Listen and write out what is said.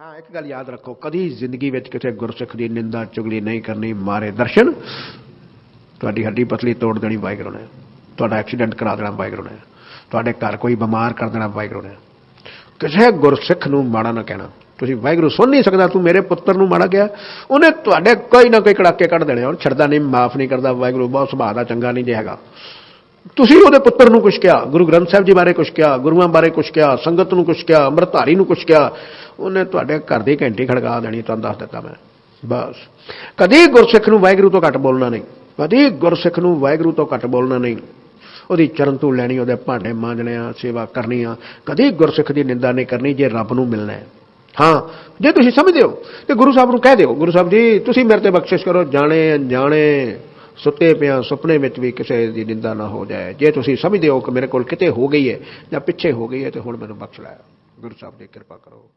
ਹਾਂ, ਇੱਕ ਗੱਲ ਯਾਦ ਰੱਖੋ, ਕਦੀ ਜ਼ਿੰਦਗੀ ਵਿੱਚ ਕਿਸੇ ਗੁਰਸਿੱਖ ਦੀ ਨਿੰਦਾ ਚੁਗਲੀ ਨਹੀਂ ਕਰਨੀ, ਮਾਰੇ ਦਰਸ਼ਨ, ਤੁਹਾਡੀ ਹੱਡੀ ਪਤਲੀ ਤੋੜ ਦੇਣੀ ਵਾਹਿਗੁਰੂ ਨੇ, ਤੁਹਾਡਾ ਐਕਸੀਡੈਂਟ ਕਰਾ ਦੇਣਾ ਵਾਹਿਗੁਰੂ ਨੇ, ਤੁਹਾਡੇ ਘਰ ਕੋਈ ਬਿਮਾਰ ਕਰ ਦੇਣਾ ਵਾਹਿਗੁਰੂ ਨੇ। ਕਿਸੇ ਗੁਰਸਿੱਖ ਨੂੰ ਮਾੜਾ ਨਾ ਕਹਿਣਾ, ਤੁਸੀਂ ਵਾਹਿਗੁਰੂ ਸੁਣ ਨਹੀਂ ਸਕਦਾ, ਤੂੰ ਮੇਰੇ ਪੁੱਤਰ ਨੂੰ ਮਾੜਾ ਕਿਹਾ, ਉਹਨੇ ਤੁਹਾਡੇ ਕੋਈ ਨਾ ਕੋਈ ਕੜਾਕੇ ਕੱਢ ਦੇਣੇ ਔਰ ਛੱਡਦਾ ਨਹੀਂ, ਮਾਫ ਨਹੀਂ ਕਰਦਾ ਵਾਹਿਗੁਰੂ, ਬਹੁਤ ਸੁਭਾਅ ਦਾ ਚੰਗਾ ਨਹੀਂ ਜੇ ਹੈਗਾ। ਤੁਸੀਂ ਉਹਦੇ ਪੁੱਤਰ ਨੂੰ ਕੁਛ ਕਿਹਾ, ਗੁਰੂ ਗ੍ਰੰਥ ਸਾਹਿਬ ਜੀ ਬਾਰੇ ਕੁਛ ਕਿਹਾ, ਗੁਰੂਆਂ ਬਾਰੇ ਕੁਛ ਕਿਹਾ, ਸੰਗਤ ਨੂੰ ਕੁਛ ਕਿਹਾ, ਅੰਮ੍ਰਿਤਧਾਰੀ ਨੂੰ ਕੁਛ ਕਿਹਾ, ਉਹਨੇ ਤੁਹਾਡੇ ਘਰ ਦੀ ਘੰਟੀ ਖੜਕਾ ਦੇਣੀ, ਤੁਹਾਨੂੰ ਦੱਸ ਦਿੱਤਾ ਮੈਂ। ਬਸ। ਕਦੀ ਗੁਰਸਿੱਖ ਨੂੰ ਵਾਹਿਗੁਰੂ ਤੋਂ ਘੱਟ ਬੋਲਣਾ ਨਹੀਂ। ਕਦੀ ਗੁਰਸਿੱਖ ਨੂੰ ਵਾਹਿਗੁਰੂ ਤੋਂ ਘੱਟ ਬੋਲਣਾ ਨਹੀਂ। ਉਹਦੀ ਚਰਨ ਤੋਂ ਲੈਣੀ, ਉਹਦੇ ਭਾਂਡੇ ਮਾਂਜਣੇ ਆ ਸੇਵਾ ਕਰਨੀ ਆ। ਕਦੀ ਗੁਰਸਿੱਖ ਦੀ ਨਿੰਦਾ ਨਹੀਂ ਕਰਨੀ ਜੇ ਰੱਬ ਨੂੰ ਮਿਲਣਾ ਹੈ। ਹਾਂ, ਜੇ ਤੁਸੀਂ ਸਮਝਦੇ ਹੋ, ਤੇ ਗੁਰੂ ਸਾਹਿਬ ਨੂੰ ਕਹਿ ਦਿਓ, ਗੁਰੂ ਸਾਹਿਬ ਜੀ, ਤੁਸੀਂ ਮੇਰੇ ਤੇ ਬਖਸ਼ਿਸ਼ ਕਰੋ, ਜਾਣੇ ਅਣਜਾਣੇ। ਸੁੱਤੇ ਪਿਆ ਸੁਪਨੇ ਵਿੱਚ ਵੀ ਕਿਸੇ ਦੀ ਨਿੰਦਾ ਨਾ ਹੋ ਜਾਏ। ਜੇ ਤੁਸੀਂ ਸਮਝਦੇ ਹੋ ਕਿ ਮੇਰੇ ਕੋਲ ਕਿਤੇ ਹੋ ਗਈ ਹੈ ਜਾਂ ਪਿੱਛੇ ਹੋ ਗਈ ਹੈ, ਤੇ ਹੁਣ ਮੈਨੂੰ ਬਖਸ਼ ਲੈ। ਗੁਰੂ ਸਾਹਿਬ ਦੀ ਕਿਰਪਾ ਕਰੋ।